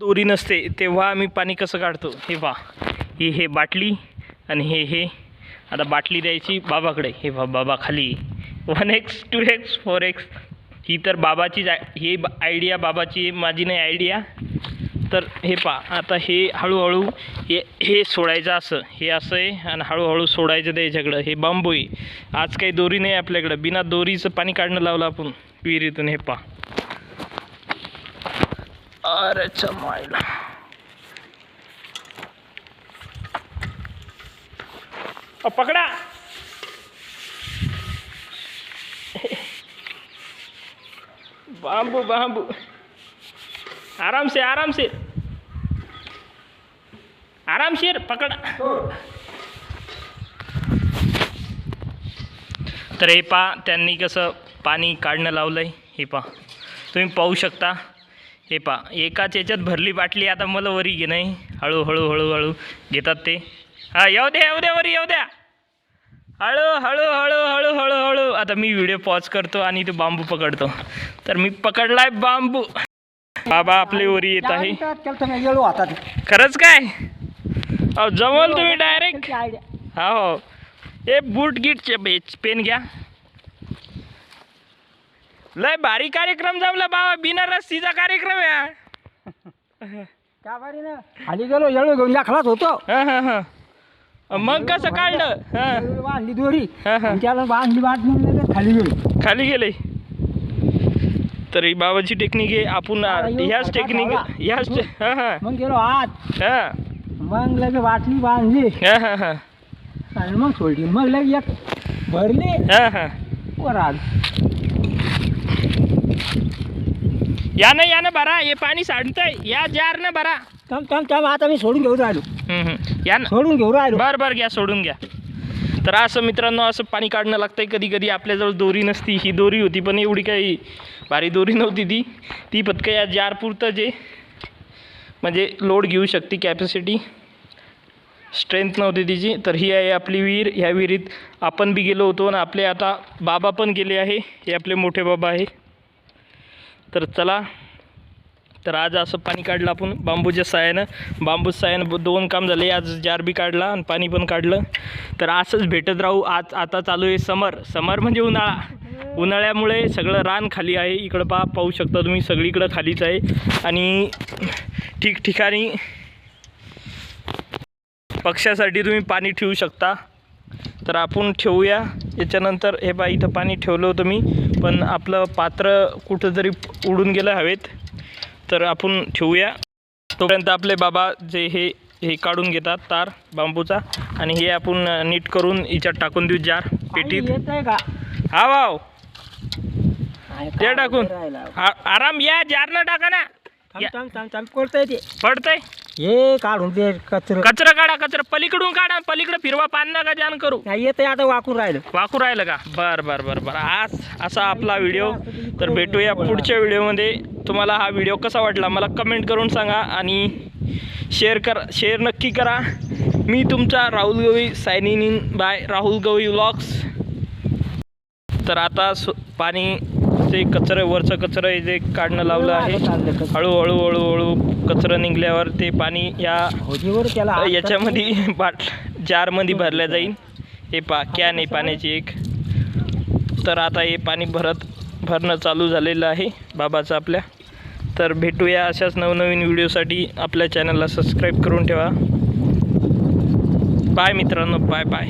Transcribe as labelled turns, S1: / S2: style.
S1: दोरी नसते तेव्हा आम्ही पाणी कसं काढतो? हे पहा. ही हे बाटली आणि हे हे. आता बाटली द्यायची बाबाकडे. हे बा बाबा खाली. One X two X four X ही तर बाबाचीच आय ही आयडिया बाबाची माझी नाही आयडिया तर हे पहा आता हे हळूहळू हे हे सोडायचं असं. हे असं आहे आणि हळूहळू सोडायचं त्याच्याकडं. हे बांबू आहे. आज काही दोरी नाही आपल्याकडं. बिना दोरीचं पाणी काढणं लावलं आपण विहिरीतून. हे पहा. अरे चमायला अ, पकडा. बांबू बांबू. आराम से आराम से आरामशीर पकड. तर हे पा त्यांनी कसं पाणी काढणं लावलं आहे हे पा तुम्ही पाहू शकता. हे पा एकाच याच्यात भरली बाटली आता मला वरी घे नाही. हळूहळू हळूहळू घेतात ते. हां येऊ द्या येऊ द्या वरी येऊ द्या. हळू हळू हळू हळू हळू हळू. आता मी व्हिडिओ पॉज करतो आणि तो बांबू पकडतो. तर मी पकडलाय बांबू. बाबा आपली वरी येत आहे. खरंच काय? अहो जमल तुम्ही डायरेक्ट हा हो. हे बूट बेच पेन घ्या. लय भारी कार्यक्रम जमला बाबा बिना रस्सीचा कार्यक्रम आहे
S2: खाली गेलो येळो घेऊन दाखलाच होतो.
S1: हा हा हा. मग कसं काढलं? हा.
S2: बांधली दोरी.
S1: हा, हा.
S2: आणि त्याला बांधली बांधली खाली गेलो.
S1: खाली गेले. तर बाबाची टेक्निक आहे आपण ह्याच
S2: का?
S1: टेक्निक. ह्याच टे- हा हा.
S2: मग गेलो आत.
S1: हा.
S2: मग लगे बाटली बांधली
S1: हा हा हा.
S2: आणि मग सोडली. मग लगे एक भरली.
S1: हा हा.
S2: वर आल.
S1: यानं यानं भरा हे पाणी सांडतंय. या जारनं भरा.
S2: थांब थांब थांब आता मी सोडून घेऊन राहिलो.
S1: हम्म, हम्म. यानं.
S2: सोडून घेऊन राहिलो.
S1: बर बर घ्या सोडून घ्या. तर असं मित्रांनो असं पाणी काढणं लागतंय. कधी कधी आपल्याजवळ दोरी नसती. ही दोरी होती पण एवढी काही भारी दोरी नव्हती ती. ती फक्त या जारपुरतं जे म्हणजे लोड घेऊ शकते कॅपॅसिटी स्ट्रेंथ नव्हती तिची. तर ही आहे आपली विहीर. ह्या विहिरीत आपण बी गेलो होतो आणि आपले आता बाबा पण गेले आहे. हे आपले मोठे बाबा आहे. तर चला. तर आज असं पाणी काढलं आपण बांबूच्या साह्यानं बांबू साह्यानं दोन काम झाले. आज जार बी काढला आणि पाणी पण काढलं. तर असंच भेटत राहू. आज आता चालू आहे समर. समर म्हणजे उन्हाळा. उन्हाळ्यामुळे सगळं रान खाली आहे. इकडं पा पाहू शकता तुम्ही सगळीकडं खालीच आहे. आणि ठिकठिकाणी पक्ष्यासाठी तुम्ही पाणी ठेवू शकता. तर आपण ठेवूया. याच्यानंतर हे बा इथं पाणी ठेवलं होतं मी. पण आपलं पात्र कुठं जरी उडून गेलं हवेत तर आपण ठेवूया. तोपर्यंत आपले बाबा जे हे हे काढून घेतात तार बांबूचा. आणि हे आपण नीट करून हिच्यात टाकून देऊ जार पेटीत. हा वाव
S2: काय
S1: ते
S2: काय
S1: टाकून. आराम या जारनं टाका ना.
S2: थांब
S1: या.
S2: हे काढून ते कचर.
S1: कचरा काढा कचरा. पलीकडून काढा पलीकडे फिरवा पान नका जान करू?
S2: नाही येत आता वाकून राहिलं.
S1: वाकू राहिलं का? बर बर बर बर. आज असा आपला व्हिडिओ. तर भेटूया पुढच्या व्हिडिओमध्ये. तुम्हाला हा व्हिडिओ कसा वाटला मला कमेंट करून सांगा आणि शेअर करा शेअर नक्की करा. मी तुमचा Rahul Gawai signing in by Rahul Gawai vlogs तर आता सु पाणी जे कचरं वरचं कचरं जे काढणं लावलं आहे. हळूहळू हळूहळू कचरं निघल्यावर ते पाणी या याच्यामध्ये बाट जारमध्ये भरल्या जाईल. हे पा कॅन आहे पाण्याची एक. तर आता हे पाणी भरत भरणं चालू झालेलं आहे बाबाचं आपल्या. तर भेटूया अशाच नवनवीन व्हिडिओसाठी. आपल्या चॅनलला सबस्क्राईब करून ठेवा. बाय मित्रांनो बाय बाय.